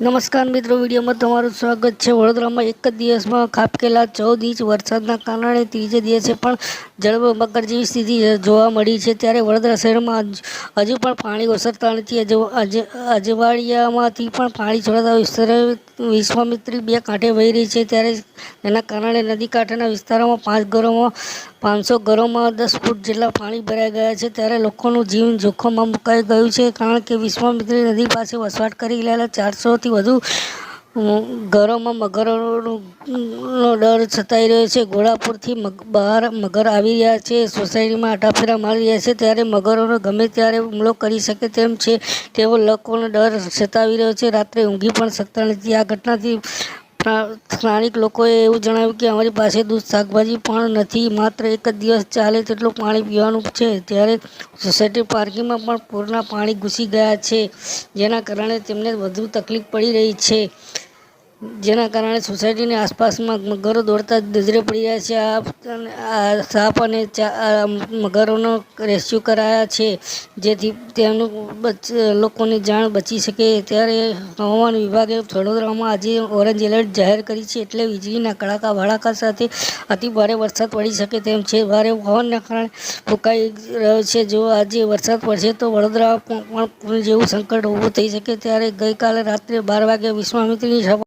નમસ્કાર મિત્રો, વિડીયોમાં તમારું સ્વાગત છે. વડોદરામાં એક જ દિવસમાં ખાબકેલા ચૌદ ઇંચ વરસાદના કારણે ત્રીજે દિવસે પણ જળબંબાકાર જેવી સ્થિતિ જોવા મળી છે. ત્યારે વડોદરા શહેરમાં હજુ પણ પાણી ઓસરતા નથી. અજ- અજ- અજવાળિયામાંથી પણ પાણી છોડાતા વિસ્તારો, વિશ્વામિત્રી બે કાંઠે વહી રહી છે. ત્યારે એના કારણે નદી કાંઠાના વિસ્તારોમાં પાંચ ઘરોમાં, પાંચસો ઘરોમાં દસ ફૂટ જેટલા પાણી ભરાઈ ગયા છે. ત્યારે લોકોનું જીવન જોખમમાં મુકાઈ ગયું છે. કારણ કે વિશ્વામિત્રી નદી પાસે વસવાટ કરી રહેલા ચારસોથી વધુ ઘરોમાં મગરોનો ડર સતાઈ રહ્યો છે. ઘોડાપુરથી બહાર મગર આવી રહ્યા છે. સોસાયટીમાં આટાફેરા મારી રહ્યા છે. ત્યારે મગરોનો ગમે ત્યારે હુમલો કરી શકે તેમ છે. તેવો લોકોનો ડર સતાવી રહ્યો છે. રાત્રે ઊંઘી પણ શકતા નથી. આ ઘટનાથી સ્થાનિક લોકોએ એવું જણાવ્યું કે અમારી પાસે દૂધ શાકભાજી પણ નથી, માત્ર એક જ દિવસ ચાલે તેટલું પાણી પીવાનું છે. ત્યારે સોસાયટી પાર્કિંગમાં પણ પૂરના પાણી ઘૂસી ગયા છે, જેના કારણે તેમને વધુ તકલીફ પડી રહી છે. જેના કારણે સોસાયટીની આસપાસમાં મગરો દોડતા નજરે પડી રહ્યા છે. આ સાપ અને મગરોનો રેસ્ક્યુ કરાયા છે, જેથી તેનું લોકોની જાણ બચી શકે. ત્યારે હવામાન વિભાગે વડોદરામાં આજે ઓરેન્જ એલર્ટ જાહેર કરી છે, એટલે વીજળીના કડાકા ભડાકા સાથે અતિ ભારે વરસાદ પડી શકે તેમ છે. ભારે પવનના કારણે ફૂંકાઈ રહ્યો છે. જો આજે વરસાદ પડશે તો વડોદરા પણ જેવું સંકટ ઊભું થઈ શકે. ત્યારે ગઈકાલે રાત્રે બાર વાગે વિશ્વામિત્રીની સભા